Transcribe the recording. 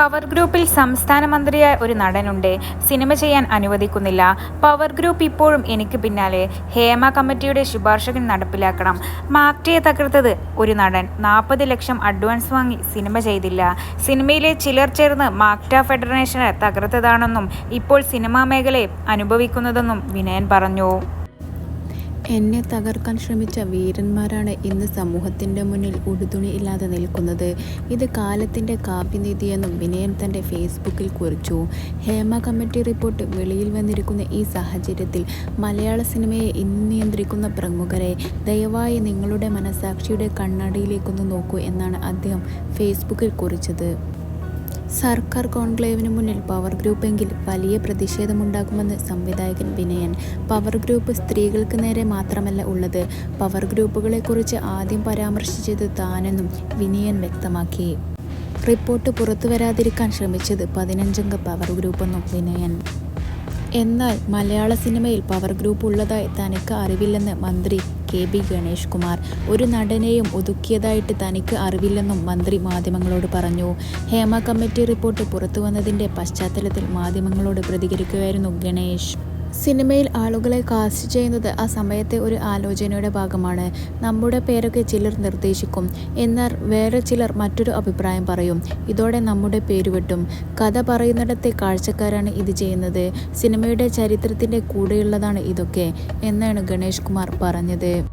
Power ഗ്രൂപ്പിൽ സംസ്ഥാന മന്ത്രിയായ ഒരു നടനുണ്ട്. സിനിമ ചെയ്യാൻ അനുവദിക്കുന്നില്ല. പവർ ഗ്രൂപ്പ് ഇപ്പോഴും എനിക്ക് പിന്നാലെ. ഹേമ കമ്മിറ്റിയുടെ ശുപാർശകൾ നടപ്പിലാക്കണം. മാക്ടയെ തകർത്തത് ഒരു നടൻ. നാൽപ്പത് ലക്ഷം അഡ്വാൻസ് വാങ്ങി സിനിമ ചെയ്തില്ല. സിനിമയിലെ ചിലർ ചേർന്ന് മാക്ട ഫെഡറേഷനെ തകർത്തതാണെന്നും ഇപ്പോൾ സിനിമാ മേഖലയെ അനുഭവിക്കുന്നതെന്നും വിനയൻ പറഞ്ഞു. എന്നെ തകർക്കാൻ ശ്രമിച്ച വീരന്മാരാണ് ഇന്ന് സമൂഹത്തിന്റെ മുന്നിൽ ഉടുതുണി ഇല്ലാതെ നിൽക്കുന്നത്. ഇത് കാലത്തിന്റെ കാപ്പിനീതിയെന്നും വിനയൻ തന്റെ ഫേസ്ബുക്കിൽ കുറിച്ചു. ഹേമ കമ്മിറ്റി റിപ്പോർട്ട് വെളിയിൽ വന്നിരിക്കുന്ന ഈ സാഹചര്യത്തിൽ മലയാള സിനിമയെ ഇന്ന് നിയന്ത്രിക്കുന്ന പ്രമുഖരെ ദയവായി നിങ്ങളുടെ മനസാക്ഷിയുടെ കണ്ണാടിയിലേക്കൊന്ന് നോക്കൂ എന്നാണ് അദ്ദേഹം ഫേസ്ബുക്കിൽ കുറിച്ചത്. സർക്കാർ കോൺക്ലേവിന് മുന്നിൽ പവർ ഗ്രൂപ്പെങ്കിൽ വലിയ പ്രതിഷേധമുണ്ടാകുമെന്ന് സംവിധായകൻ വിനയൻ. പവർ ഗ്രൂപ്പ് സ്ത്രീകൾക്ക് നേരെ മാത്രമല്ല ഉള്ളത്. പവർ ഗ്രൂപ്പുകളെക്കുറിച്ച് ആദ്യം പരാമർശിച്ചത് താനെന്നും വിനയൻ വ്യക്തമാക്കി. റിപ്പോർട്ട് പുറത്തു വരാതിരിക്കാൻ ശ്രമിച്ചത് പതിനഞ്ചംഗ പവർ ഗ്രൂപ്പെന്നും വിനയൻ. എന്നാൽ മലയാള സിനിമയിൽ പവർ ഗ്രൂപ്പ് ഉള്ളതായി തനിക്ക് അറിവില്ലെന്ന് മന്ത്രി കെ ബി ഗണേഷ് കുമാർ. ഒരു നടനെയും ഒതുക്കിയതായിട്ട് തനിക്ക് അറിവില്ലെന്നും മന്ത്രി മാധ്യമങ്ങളോട് പറഞ്ഞു. ഹേമ കമ്മിറ്റി റിപ്പോർട്ട് പുറത്തുവന്നതിന്റെ പശ്ചാത്തലത്തിൽ മാധ്യമങ്ങളോട് പ്രതികരിക്കുകയായിരുന്നു ഗണേഷ്. സിനിമയിൽ ആളുകളെ കാസ്റ്റ് ചെയ്യുന്നത് ആ സമയത്തെ ഒരു ആലോചനയുടെ ഭാഗമാണ്. നമ്മുടെ പേരൊക്കെ ചിലർ നിർദ്ദേശിക്കും. എന്നാൽ വേറെ ചിലർ മറ്റൊരു അഭിപ്രായം പറയും. ഇതോടെ നമ്മുടെ പേര് വെട്ടും. കഥ പറയുന്നിടത്തെ കാഴ്ചക്കാരാണ് ഇത് ചെയ്യുന്നത്. സിനിമയുടെ ചരിത്രത്തിന്റെ കൂടെയുള്ളതാണ് ഇതൊക്കെ എന്നാണ് ഗണേഷ് കുമാർ പറഞ്ഞത്.